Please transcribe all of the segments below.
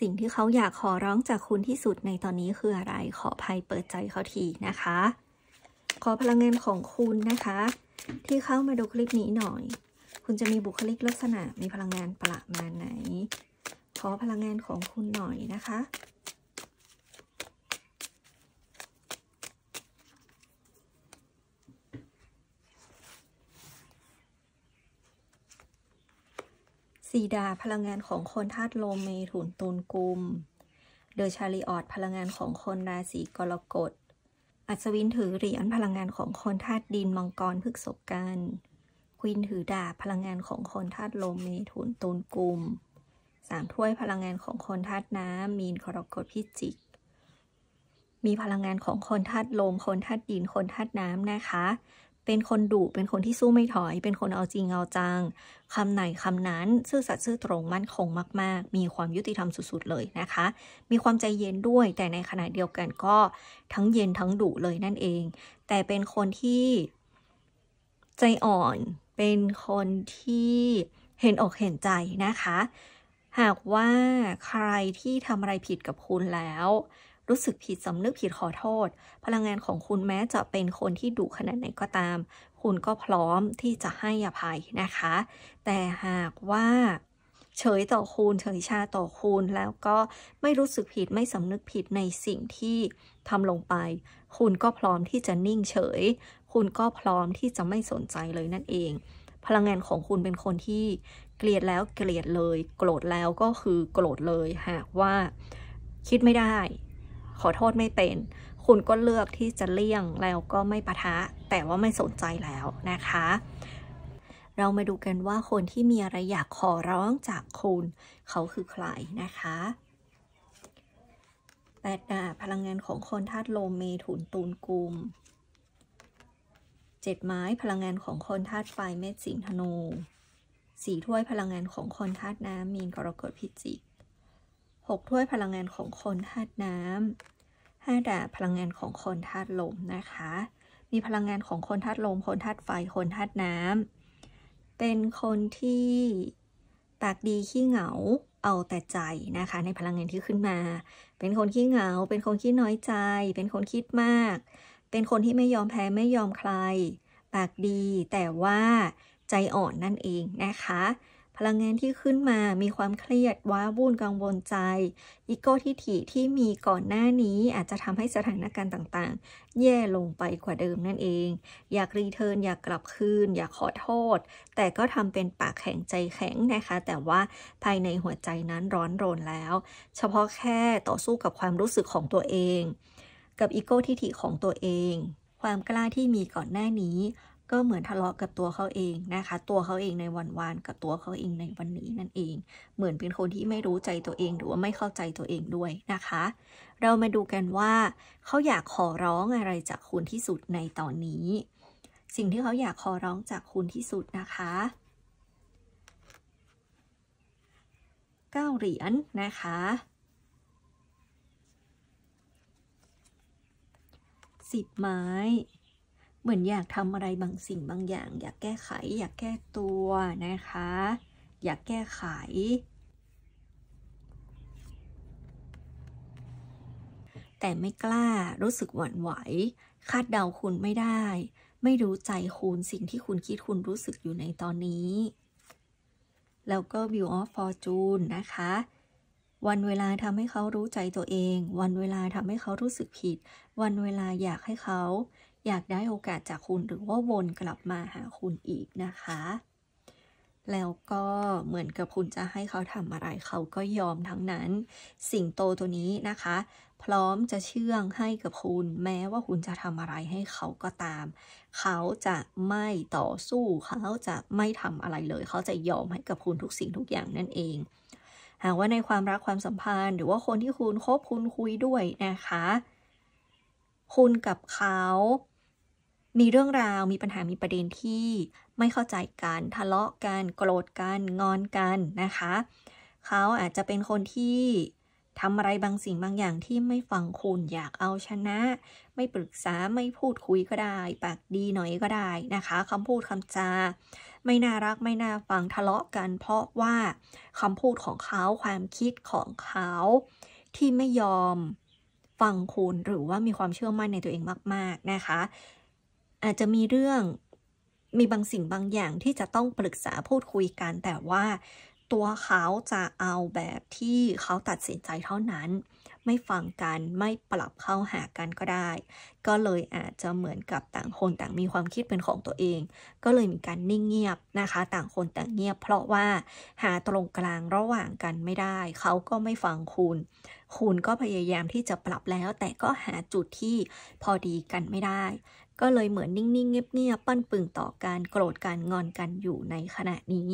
สิ่งที่เขาอยากขอร้องจากคุณที่สุดในตอนนี้คืออะไร ขอภัยเปิดใจเขาทีนะคะ ขอพลังงานของคุณนะคะ ที่เข้ามาดูคลิปนี้หน่อย คุณจะมีบุคลิกลักษณะมีพลังงานประมาณไหน ขอพลังงานของคุณหน่อยนะคะ สีดาพลังงานของคนธาตุลมเมถุนตุลกุม เดอชาริออดพลังงานของคนราศีกรกฎ อัศวินถือเหรียญพลังงานของคนธาตุดินมังกรพฤกษกันควินถือดาบพลังงานของคนธาตุลมเมถุนตุลกุมสามถ้วยพลังงานของคนธาตุน้ำมีนกรกฎพิจิก มีพลังงานของคนธาตุลมคนธาตุดินคนธาตุน้ำนะคะ เป็นคนดุเป็นคนที่สู้ไม่ถอย เป็นคนเอาจริงเอาจังคำไหนคำนั้น ซื่อสัตย์ซื่อตรงมั่นคงมาก ๆ มีความยุติธรรมสุด ๆ เลยนะคะ มีความใจเย็นด้วย แต่ในขณะเดียวกันก็ทั้งเย็นทั้งดุเลยนั่นเอง แต่เป็นคนที่ใจอ่อน เป็นคนที่เห็นอกเห็นใจนะคะ หากว่าใครที่ทำอะไรผิดกับคุณแล้ว รู้สึกผิดสำนึกผิดขอโทษ พลังงานของคุณแม้จะเป็นคนที่ดุขนาดไหนก็ตาม คุณก็พร้อมที่จะให้อภัยนะคะ แต่หากว่าเฉยต่อคุณเฉยชาต่อคุณแล้วก็ไม่รู้สึกผิดไม่สำนึกผิดในสิ่งที่ทำลงไป คุณก็พร้อมที่จะนิ่งเฉย คุณก็พร้อมที่จะไม่สนใจเลยนั่นเอง พลังงานของคุณเป็นคนที่เกลียดแล้วเกลียดเลย โกรธแล้วก็คือโกรธเลยหากว่าคิดไม่ได้ ขอโทษไม่เป็น คุณก็เลือกที่จะเลี่ยงแล้วก็ไม่ปะทะ แต่ว่าไม่สนใจแล้วนะคะ เรามาดูกันว่าคนที่มีอะไรอยากขอร้องจากคุณ เขาคือใครนะคะแปดดาพลังงานของคนธาตุลมเมถุนตูนกุมเจ็ดไม้พลังงานของคนธาตุไฟเมษสิงธนูสี่ถ้วยพลังงานของคนธาตุน้ำมีนกรกฎพิจิก 6 ถ้วยพลังงานของคนธาตุน้ำ5ดาบพลังงานของคนธาตุลมนะคะ มีพลังงานของคนธาตุลม คนธาตุไฟ คนธาตุน้ำ เป็นคนที่ปากดีขี้เหงา เอาแต่ใจนะคะ ในพลังงานที่ขึ้นมา เป็นคนขี้เหงา เป็นคนขี้น้อยใจ เป็นคนคิดมาก เป็นคนที่ไม่ยอมแพ้ไม่ยอมใคร ปากดีแต่ว่าใจอ่อนนั่นเองนะคะ พลังงานที่ขึ้นมามีความเครียดว้าวุ่นกังวลใจอีโก้ทิฐิที่มีก่อนหน้านี้อาจจะทำให้สถานการณ์ต่างๆ แย่ลงไปกว่าเดิมนั่นเอง อยากรีเทิร์นอยากกลับคืน อยากขอโทษ แต่ก็ทำเป็นปากแข็งใจแข็งนะคะ แต่ว่าภายในหัวใจนั้นร้อนรนแล้ว เฉพาะแค่ต่อสู้กับความรู้สึกของตัวเอง กับอีโก้ทิฐิของตัวเองความกล้าที่มีก่อนหน้านี้ ก็เหมือนทะเลาะกับตัวเขาเองนะคะ ตัวเขาเองในวันวานกับตัวเขาเองในวันนี้นั่นเอง เหมือนเป็นคนที่ไม่รู้ใจตัวเองหรือว่าไม่เข้าใจตัวเองด้วยนะคะ เรามาดูกันว่า เขาอยากขอร้องอะไรจากคุณที่สุดในตอนนี้ สิ่งที่เขาอยากขอร้องจากคุณที่สุดนะคะเก้าเหรียญนนะคะสิบไม้ เหมือนอยากทำอะไรบางสิ่งบางอย่าง อยากแก้ไข อยากแก้ตัวนะคะ อยากแก้ไข แต่ไม่กล้ารู้สึกหวั่นไหว คาดเดาคุณไม่ได้ ไม่รู้ใจคุณสิ่งที่คุณคิดคุณรู้สึกอยู่ในตอนนี้ แล้วก็ View of Fortune นะคะวันเวลาทำให้เขารู้ใจตัวเอง วันเวลาทำให้เขารู้สึกผิด วันเวลาอยากให้เขา อยากได้โอกาสจากคุณหรือว่าวนกลับมาหาคุณอีกนะคะ แล้วก็เหมือนกับคุณจะให้เขาทำอะไรเขาก็ยอมทั้งนั้น สิ่งโตตัวนี้นะคะ พร้อมจะเชื่องให้กับคุณ แม้ว่าคุณจะทำอะไรให้เขาก็ตาม เขาจะไม่ต่อสู้ เขาจะไม่ทำอะไรเลย เขาจะยอมให้กับคุณทุกสิ่งทุกอย่างนั่นเองหากว่าในความรักความสัมพันธ์ หรือว่าคนที่คุณคบคุณคุยด้วยนะคะ คุณกับเขา มีเรื่องราวมีปัญหามีประเด็นที่ไม่เข้าใจกันทะเลาะกันโกรธกันงอนกันนะคะ เขาอาจจะเป็นคนที่ทำอะไรบางสิ่งบางอย่างที่ไม่ฟังคุณอยากเอาชนะ ไม่ปรึกษาไม่พูดคุยก็ได้ ปากดีหน่อยก็ได้นะคะคำพูดคำจา ไม่น่ารักไม่น่าฟังทะเลาะกัน เพราะว่าคำพูดของเขาความคิดของเขาที่ไม่ยอม ฟังคุณหรือว่ามีความเชื่อมั่นในตัวเองมาก ๆนะคะ อาจจะมีเรื่องมีบางสิ่งบางอย่างที่จะต้องปรึกษาพูดคุยกัน แต่ว่าตัวเขาจะเอาแบบที่เขาตัดสินใจเท่านั้น ไม่ฟังกันไม่ปรับเข้าหากันก็ได้ ก็เลยอาจจะเหมือนกับต่างคนต่างมีความคิดเป็นของตัวเอง ก็เลยมีการนิ่งเงียบนะคะ ต่างคนต่างเงียบ เพราะว่าหาตรงกลางระหว่างกันไม่ได้ เขาก็ไม่ฟังคุณ คุณก็พยายามที่จะปรับแล้ว แต่ก็หาจุดที่พอดีกันไม่ได้ ก็เลยเหมือนนิ่งๆเงียบๆปั้นปึงต่อการโกรธกันงอนกันอยู่ในขณะนี้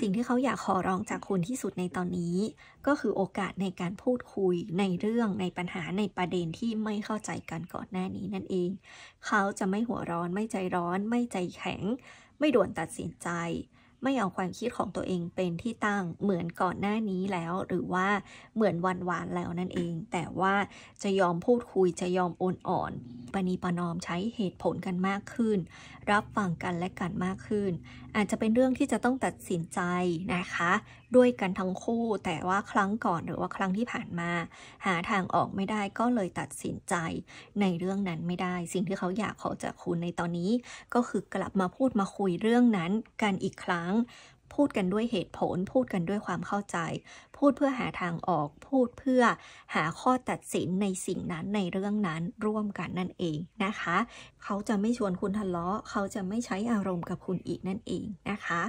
สิ่งที่เขาอยากขอร้องจากคุณที่สุดในตอนนี้ ก็คือโอกาสในการพูดคุยในเรื่องในปัญหาในประเด็นที่ไม่เข้าใจกันก่อนหน้านี้นั่นเอง เขาจะไม่หัวร้อนไม่ใจร้อน ไม่ใจแข็ง ไม่ด่วนตัดสินใจ ไม่เอาความคิดของตัวเองเป็นที่ตั้งเหมือนก่อนหน้านี้แล้ว หรือว่าเหมือนวันวานแล้วนั่นเอง แต่ว่าจะยอมพูดคุยจะยอมโอนอ่อน ปณีประนอมใช้เหตุผลกันมากขึ้น รับฟังกันและกันมากขึ้น อาจจะเป็นเรื่องที่จะต้องตัดสินใจนะคะ ด้วยกันทั้งคู่แต่ว่าครั้งก่อนหรือว่าครั้งที่ผ่านมา หาทางออกไม่ได้ก็เลยตัดสินใจในเรื่องนั้นไม่ได้ สิ่งที่เขาอยากขอจากคุณในตอนนี้ ก็คือกลับมาพูดมาคุยเรื่องนั้นกันอีกครั้ง พูดกันด้วยเหตุผล พูดกันด้วยความเข้าใจ พูดเพื่อหาทางออก พูดเพื่อหาข้อตัดสินในสิ่งนั้นในเรื่องนั้นร่วมกันนั่นเองนะคะ เขาจะไม่ชวนคุณทะเลาะ เขาจะไม่ใช้อารมณ์กับคุณอีกนั่นเองนะคะ